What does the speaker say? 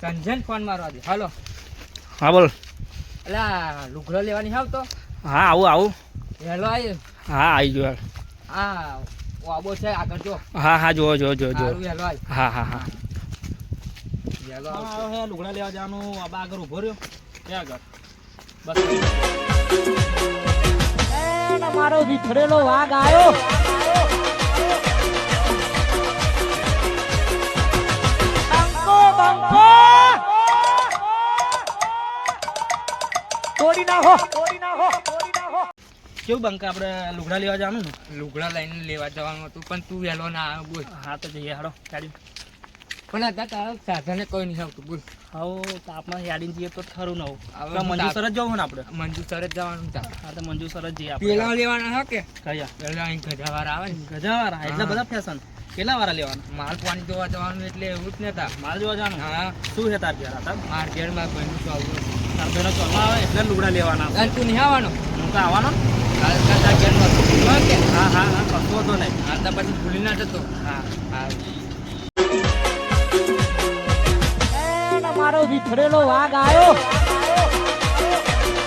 સંજન phone મારવા દે. હાલો. હા બોલ. અલા લુગડો લેવાની હાવ તો. હા આવું આવું. હેલો આય. હા આવી ગયો. હા વાબો છે આગળ જો. હા હા જો જો જો જો હા હા હા. હેલો લુગડા લેવા જવાનું. આબા આગળ ઊભો રહ્યો. ક્યાં આગળ. બસ. મારો વિખરેલો વાઘ આવ્યો તોડી નાખો તોડી નાખો તોડી નાખો કેવું બંક? આપણે લુગડા લેવા જવાનું ને? લુગડા લઈને લેવા જવાનું હતું પણ તું વહેલો ના આવ્યો બોલ. હા તો જઈએ હાડો ગાડી પણ આ તારા સાધને કોઈ નહીં આવતું બોલ. હવે તાપમાં યાડીને જઈએ તો ખરું ન હવે આવું મંજુ સર જ જવું ને આપણે? મંજુ સર જ જવાનું હા તો મંજુ સર જ જઈએ પેલા લેવાના હા કે? કયા? પેલા અહીં ગજાવાર આવે ને? ગજાવાળા એટલે બધા ફેશન કેટલા વાળા લેવાના? માલ પાણી જોવા જવાનું એટલે એવું જ નતા માલ જોવા જવાનું? હા. શું છે તાર ઘેર હતા માર ઘેર માર તો આવું તાર ઘેરનો ચોલા આવે? એટલે લુગડા લેવાના. અને તું નહીં આવવાનો? હું તો આવવાનો. કાલ ઘેરમાં હા હા હા હા કશો હતો નહીં. હા તો પછી ભૂલી ના જતો. હા હા. મારો વિખરેલો વાઘ આવ્યો